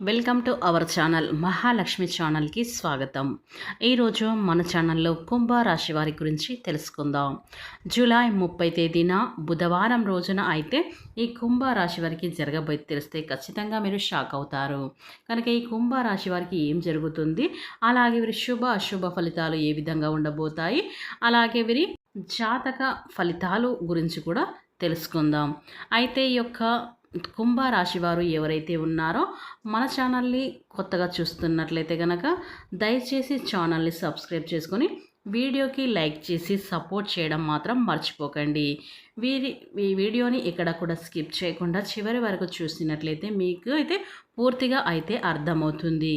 Welcome to our channel Mahalakshmi ఛానల్కి స్వాగతం. ఈరోజు మన ఛానల్లో కుంభరాశి వారి గురించి తెలుసుకుందాం. జూలై ముప్పై తేదీన బుధవారం రోజున అయితే ఈ కుంభరాశి వారికి జరగబోయే తెలిస్తే ఖచ్చితంగా మీరు షాక్ అవుతారు. కనుక ఈ కుంభరాశి వారికి ఏం జరుగుతుంది? అలాగే వీరి శుభ అశుభ ఫలితాలు ఏ విధంగా ఉండబోతాయి? అలాగే వీరి జాతక ఫలితాలు గురించి కూడా తెలుసుకుందాం. అయితే ఈ యొక్క కుంభరాశి వారు ఎవరైతే ఉన్నారో మన ఛానల్ని కొత్తగా చూస్తున్నట్లయితే కనుక దయచేసి ఛానల్ని సబ్స్క్రైబ్ చేసుకొని వీడియోకి లైక్ చేసి సపోర్ట్ చేయడం మాత్రం మర్చిపోకండి. వీరి ఈ వీడియోని ఇక్కడ కూడా స్కిప్ చేయకుండా చివరి వరకు చూసినట్లయితే మీకు అయితే పూర్తిగా అయితే అర్థమవుతుంది.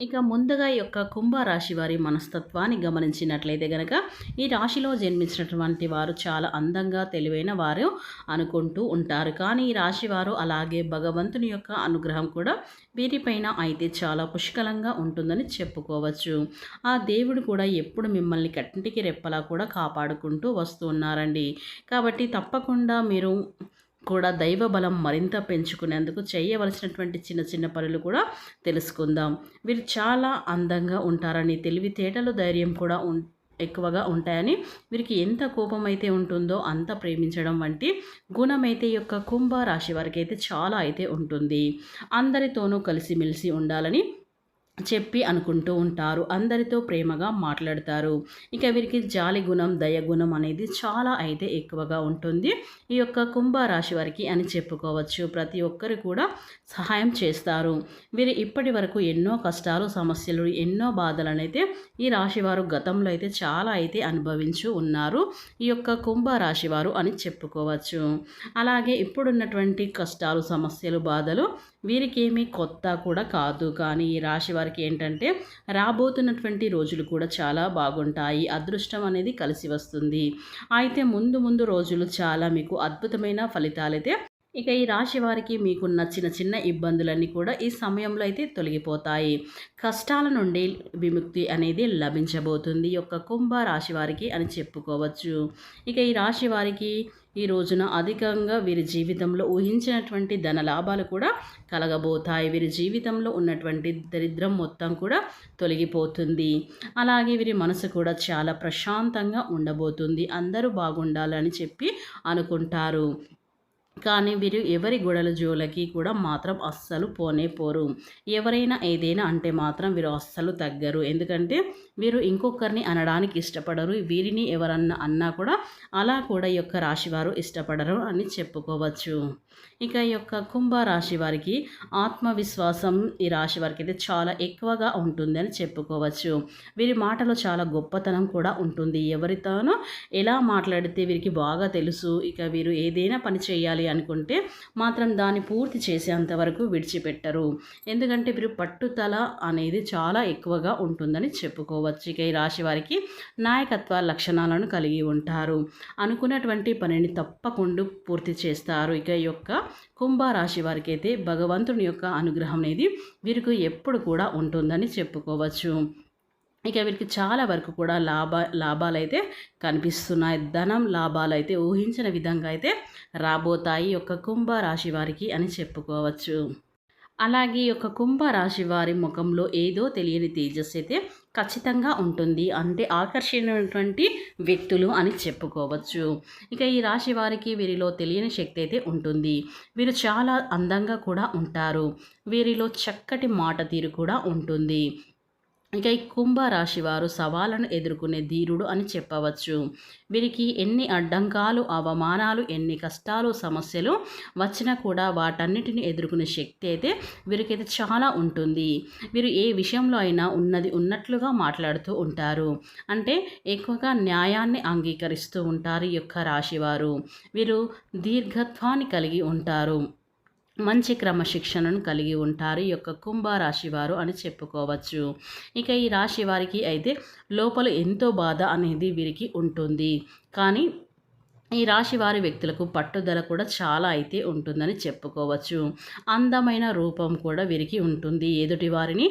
ఇక ముందుగా యొక్క కుంభరాశి వారి మనస్తత్వాన్ని గమనించినట్లయితే గనక ఈ రాశిలో జన్మించినటువంటి వారు చాలా అందంగా తెలివైన వారు అనుకుంటూ ఉంటారు. కానీ ఈ రాశి వారు అలాగే భగవంతుని యొక్క అనుగ్రహం కూడా వీరిపైన అయితే చాలా పుష్కలంగా ఉంటుందని చెప్పుకోవచ్చు. ఆ దేవుడు కూడా ఎప్పుడు మిమ్మల్ని కట్టింటికి రెప్పలా కూడా కాపాడుకుంటూ వస్తూ ఉన్నారండి. కాబట్టి తప్పకుండా మీరు కూడా దైవ బలం మరింత పెంచుకునేందుకు చేయవలసినటువంటి చిన్న చిన్న పనులు కూడా తెలుసుకుందాం. వీరు చాలా అందంగా ఉంటారని తెలివితేటలు ధైర్యం కూడా ఉం ఎక్కువగా ఉంటాయని వీరికి ఎంత కోపం అయితే ఉంటుందో అంత ప్రేమించడం వంటి గుణమైతే యొక్క కుంభ రాశి వారికి అయితే చాలా అయితే ఉంటుంది. అందరితోనూ కలిసిమెలిసి ఉండాలని చెప్పి అనుకుంటూ ఉంటారు. అందరితో ప్రేమగా మాట్లాడతారు. ఇక వీరికి జాలి గుణం దయగుణం అనేది చాలా అయితే ఎక్కువగా ఉంటుంది. ఈ యొక్క కుంభరాశి వారికి అని చెప్పుకోవచ్చు. ప్రతి ఒక్కరు కూడా సహాయం చేస్తారు. వీరు ఇప్పటి వరకు ఎన్నో కష్టాలు సమస్యలు ఎన్నో బాధలనైతే ఈ రాశి వారు గతంలో అయితే చాలా అయితే అనుభవించు ఉన్నారు. ఈ యొక్క కుంభరాశి వారు అని చెప్పుకోవచ్చు. అలాగే ఇప్పుడున్నటువంటి కష్టాలు సమస్యలు బాధలు వీరికి ఏమీ కొత్త కూడా కాదు. కానీ ఈ రాశి వారికి ఏంటంటే రాబోతున్నటువంటి రోజులు కూడా చాలా బాగుంటాయి. అదృష్టం అనేది కలిసి వస్తుంది. అయితే ముందు ముందు రోజులు చాలా మీకు అద్భుతమైన ఫలితాలైతే ఇక ఈ రాశి వారికి మీకున్న చిన్న చిన్న ఇబ్బందులన్నీ కూడా ఈ సమయంలో అయితే తొలగిపోతాయి. కష్టాల నుండి విముక్తి అనేది లభించబోతుంది. యొక్క కుంభ రాశి వారికి అని చెప్పుకోవచ్చు. ఇక ఈ రాశి వారికి ఈ రోజున అధికంగా వీరి జీవితంలో ఊహించినటువంటి ధన లాభాలు కూడా కలగబోతాయి. వీరి జీవితంలో ఉన్నటువంటి దరిద్రం మొత్తం కూడా తొలగిపోతుంది. అలాగే వీరి మనసు కూడా చాలా ప్రశాంతంగా ఉండబోతుంది. అందరూ బాగుండాలని చెప్పి అనుకుంటారు. కానీ వీరు ఎవరి గొడవల జోలకి కూడా మాత్రం అస్సలు పోనే పోరు. ఎవరైనా ఏదైనా అంటే మాత్రం వీరు అస్సలు తగ్గరు. ఎందుకంటే వీరు ఇంకొకరిని అనడానికి ఇష్టపడరు. వీరిని ఎవరన్నా అన్నా కూడా అలా కూడా ఈ యొక్క రాశివారు ఇష్టపడరు అని చెప్పుకోవచ్చు. ఇక ఈ యొక్క కుంభ రాశి వారికి ఆత్మవిశ్వాసం ఈ రాశి వారికి అయితే చాలా ఎక్కువగా ఉంటుందని చెప్పుకోవచ్చు. వీరి మాటలో చాలా గొప్పతనం కూడా ఉంటుంది. ఎవరితోనో ఎలా మాట్లాడితే వీరికి బాగా తెలుసు ఇక వీరు ఏదైనా పని చేయాలి అనుకుంటే మాత్రం దాన్ని పూర్తి చేసేంత వరకు విడిచిపెట్టరు. ఎందుకంటే వీరు పట్టుదల అనేది చాలా ఎక్కువగా ఉంటుందని చెప్పుకోవచ్చు. ఇక ఈ రాశి వారికి నాయకత్వ లక్షణాలను కలిగి ఉంటారు. అనుకున్నటువంటి పనిని తప్పకుండా పూర్తి చేస్తారు. ఇక యొక్క యొక్క కుంభరాశి వారికి అయితే భగవంతుని యొక్క అనుగ్రహం అనేది వీరికి ఎప్పుడు కూడా ఉంటుందని చెప్పుకోవచ్చు. ఇక వీరికి చాలా వరకు కూడా లాభ లాభాలు అయితే కనిపిస్తున్నాయి. ధనం లాభాలు అయితే ఊహించిన విధంగా అయితే రాబోతాయి యొక్క కుంభ రాశి వారికి అని చెప్పుకోవచ్చు. అలాగే ఒక యొక్క కుంభ రాశి వారి ముఖంలో ఏదో తెలియని తేజస్సు అయితే ఖచ్చితంగా ఉంటుంది. అంటే ఆకర్షణటువంటి వ్యక్తులు అని చెప్పుకోవచ్చు. ఇక ఈ రాశి వారికి వీరిలో తెలియని శక్తి అయితే ఉంటుంది. వీరు చాలా అందంగా కూడా ఉంటారు. వీరిలో చక్కటి మాట తీరు కూడా ఉంటుంది. ఇక ఈ కుంభరాశి వారు సవాళ్ళను ఎదుర్కొనే ధీరుడు అని చెప్పవచ్చు. వీరికి ఎన్ని అడ్డంకాలు అవమానాలు ఎన్ని కష్టాలు సమస్యలు వచ్చినా కూడా వాటన్నిటిని ఎదుర్కొనే శక్తి అయితే వీరికైతే చాలా ఉంటుంది. వీరు ఏ విషయంలో అయినా ఉన్నది ఉన్నట్లుగా మాట్లాడుతూ ఉంటారు. అంటే ఎక్కువగా న్యాయాన్ని అంగీకరిస్తూ ఉంటారు ఈ యొక్క రాశివారు వీరు దీర్ఘత్వాన్ని కలిగి ఉంటారు. మంచి క్రమశిక్షణను కలిగి ఉంటారు. ఈ యొక్క కుంభరాశి వారు అని చెప్పుకోవచ్చు. ఇక ఈ రాశి వారికి అయితే లోపల ఎంతో బాధ అనేది వీరికి ఉంటుంది. కానీ ఈ రాశి వారి వ్యక్తులకు పట్టుదల కూడా చాలా అయితే ఉంటుందని చెప్పుకోవచ్చు. అందమైన రూపం కూడా వీరికి ఉంటుంది. ఎదుటి వారిని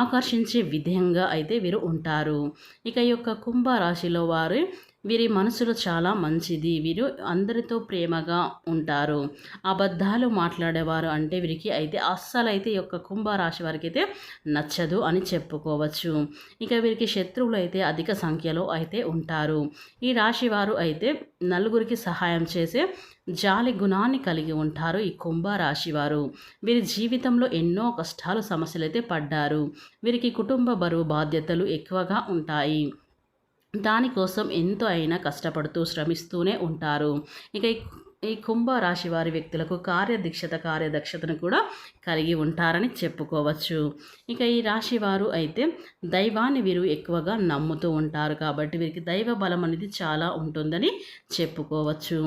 ఆకర్షించే విధంగా అయితే వీరు ఉంటారు. ఇక ఈ యొక్క కుంభరాశిలో వారు వీరి మనసులో చాలా మంచిది. వీరు అందరితో ప్రేమగా ఉంటారు. అబద్ధాలు మాట్లాడేవారు అంటే వీరికి అయితే అస్సలు అయితే ఈ యొక్క కుంభరాశి వారికి అయితే నచ్చదు అని చెప్పుకోవచ్చు. ఇక వీరికి శత్రువులు అయితే అధిక సంఖ్యలో అయితే ఉంటారు. ఈ రాశి వారు అయితే నలుగురికి సహాయం చేసే జాలి గుణాన్ని కలిగి ఉంటారు ఈ కుంభరాశి వారు. వీరి జీవితంలో ఎన్నో కష్టాలు సమస్యలు అయితే పడ్డారు. వీరికి కుటుంబ బరువు బాధ్యతలు ఎక్కువగా ఉంటాయి. దానికోసం ఎంతో అయినా కష్టపడుతూ శ్రమిస్తూనే ఉంటారు. ఇక ఈ కుంభ రాశి వారి వ్యక్తులకు కార్యదీక్షత కార్యదక్షతను కూడా కలిగి ఉంటారని చెప్పుకోవచ్చు. ఇక ఈ రాశి వారు అయితే దైవాన్ని వీరు ఎక్కువగా నమ్ముతూ ఉంటారు కాబట్టి వీరికి దైవ బలం అనేది చాలా ఉంటుందని చెప్పుకోవచ్చు.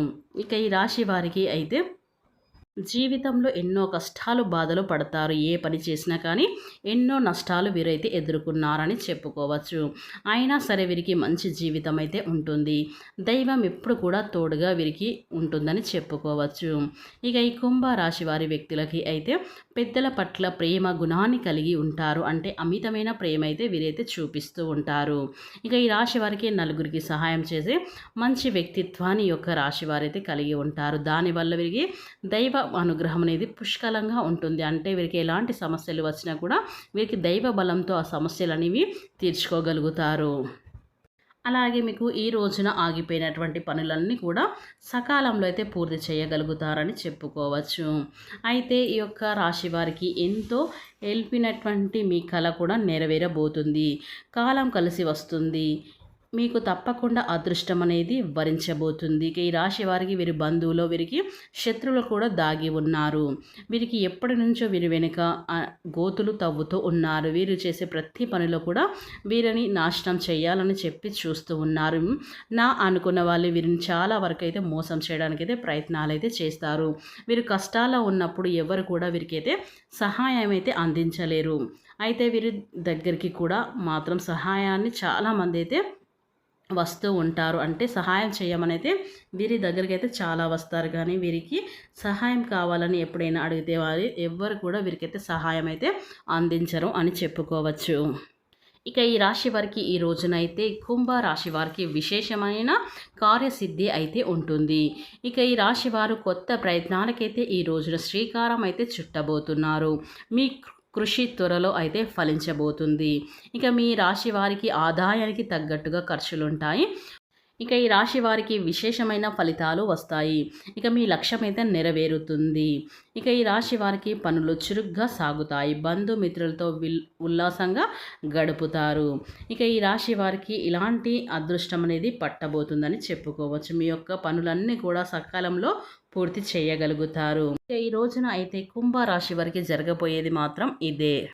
ఇక ఈ రాశి వారికి అయితే జీవితంలో ఎన్నో కష్టాలు బాధలు పడతారు. ఏ పని చేసినా కానీ ఎన్నో నష్టాలు వీరైతే ఎదుర్కొన్నారని చెప్పుకోవచ్చు. అయినా సరే వీరికి మంచి జీవితం అయితే ఉంటుంది. దైవం ఎప్పుడు కూడా తోడుగా వీరికి ఉంటుందని చెప్పుకోవచ్చు. ఇక ఈ కుంభ రాశి వారి వ్యక్తులకి అయితే పెద్దల పట్ల ప్రేమ గుణాన్ని కలిగి ఉంటారు. అంటే అమితమైన ప్రేమ అయితే వీరైతే చూపిస్తూ ఉంటారు. ఇక ఈ రాశి వారికి నలుగురికి సహాయం చేసే మంచి వ్యక్తిత్వాన్ని యొక్క రాశి వారైతే కలిగి ఉంటారు. దానివల్ల వీరికి దైవ అనుగ్రహం అనేది పుష్కలంగా ఉంటుంది. అంటే వీరికి ఎలాంటి సమస్యలు వచ్చినా కూడా వీరికి దైవ బలంతో ఆ సమస్యలు అనేవి తీర్చుకోగలుగుతారు. అలాగే మీకు ఈ రోజున ఆగిపోయినటువంటి పనులన్నీ కూడా సకాలంలో అయితే పూర్తి చేయగలుగుతారని చెప్పుకోవచ్చు. అయితే ఈ యొక్క రాశి వారికి ఎంతో హెల్పినటువంటి మీ కళ కూడా నెరవేరబోతుంది. కాలం కలిసి వస్తుంది. మీకు తప్పకుండా అదృష్టం అనేది వరించబోతుంది. ఈ రాశి వారికి వీరి బంధువులు వీరికి శత్రువులు కూడా దాగి ఉన్నారు. వీరికి ఎప్పటి నుంచో వీరి వెనుక గోతులు తవ్వుతూ ఉన్నారు. వీరు చేసే ప్రతి పనిలో కూడా వీరిని నాశనం చేయాలని చెప్పి చూస్తూ ఉన్నారు. నా అనుకున్న వాళ్ళు వీరిని చాలా వరకు అయితే మోసం చేయడానికి అయితే ప్రయత్నాలు అయితే చేస్తారు. వీరు కష్టాల్లో ఉన్నప్పుడు ఎవరు కూడా వీరికైతే సహాయం అయితే అందించలేరు. అయితే వీరి దగ్గరికి కూడా మాత్రం సహాయాన్ని చాలామంది అయితే వస్తూ ఉంటారు. అంటే సహాయం చేయమనైతే వీరి దగ్గరికి అయితే చాలా వస్తారు. కానీ వీరికి సహాయం కావాలని ఎప్పుడైనా అడిగితే వారి ఎవ్వరు కూడా వీరికైతే సహాయం అయితే అందించరు అని చెప్పుకోవచ్చు. ఇక ఈ రాశి వారికి ఈ రోజునైతే కుంభ రాశి వారికి విశేషమైన కార్యసిద్ధి అయితే ఉంటుంది. ఇక ఈ రాశి వారు కొత్త ప్రయత్నాలకైతే ఈ రోజున శ్రీకారం అయితే చుట్టబోతున్నారు. మీ కృషి త్వరలో అయితే ఫలించబోతుంది. ఇక మీ రాశి వారికి ఆదాయానికి తగ్గట్టుగా ఖర్చులుంటాయి. ఇక ఈ రాశి వారికి విశేషమైన ఫలితాలు వస్తాయి. ఇక మీ లక్ష్యం అయితే నెరవేరుతుంది. ఇక ఈ రాశి వారికి పనులు చురుగ్గా సాగుతాయి. బంధుమిత్రులతో విల్ ఉల్లాసంగా గడుపుతారు. ఇక ఈ రాశి వారికి ఇలాంటి అదృష్టం అనేది పట్టబోతుందని చెప్పుకోవచ్చు. మీ యొక్క పనులన్నీ కూడా సకాలంలో పూర్తి చేయగలుగుతారు. ఈ రోజున అయితే కుంభరాశి వారికి జరగబోయేది మాత్రం ఇదే.